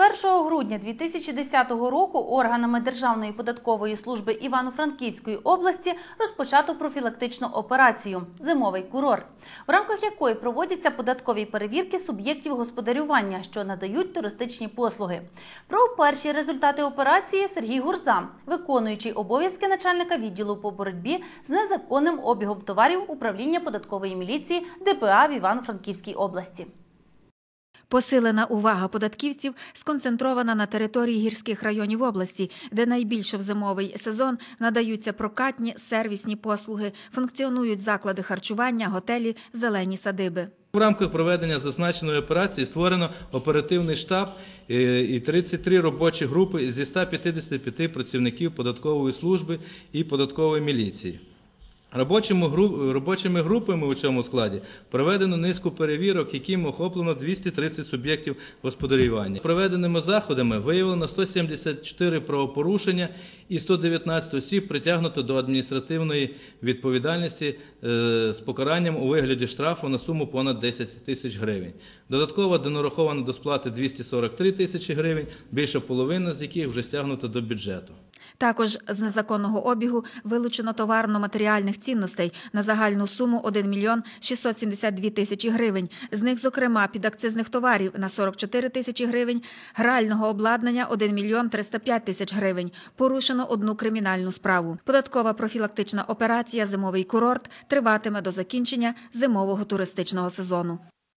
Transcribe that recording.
1 грудня 2010 року органами Державної податкової служби Івано-Франківської області розпочато профілактичну операцію Зимовий курорт, в рамках якої проводяться податкові перевірки суб'єктів господарювання, що надають туристичні послуги. Про перші результати операції Сергій Гурза, виконуючий обов'язки начальника відділу по боротьбі з незаконним обігом товарів управління податкової міліції ДПА в Івано-Франківській області. Посилена увага податківців сконцентрована на території гірських районів області, де найбільше в зимовий сезон надаються прокатні сервісні послуги, функціонують заклади харчування, готелі, зелені садиби. В рамках проведення зазначеної операції створено оперативний штаб е, і 33 робочі групи зі 155 працівників податкової служби і податкової міліції. Робочими, гру- групами у цьому складі проведено низку перевірок, яким охоплено 230 суб'єктів господарювання. Проведеними заходами виявлено 174 правопорушення і 119 осіб притягнуто до адміністративної відповідальності е, з покаранням у вигляді штрафу на суму понад 10 тисяч гривень. Додатково донараховано до сплати 243 тисячі гривень, більше половини з яких вже стягнуто до бюджету. Також з незаконного обігу вилучено товарно-матеріальних цінностей на загальну суму 1 мільйон 672 тисячі гривень. З них, зокрема, підакцизних товарів на 44 тисячі гривень, грального обладнання 1 мільйон 305 тисяч гривень. Порушено одну кримінальну справу. Податкова профілактична операція «Зимовий курорт» триватиме до закінчення зимового туристичного сезону.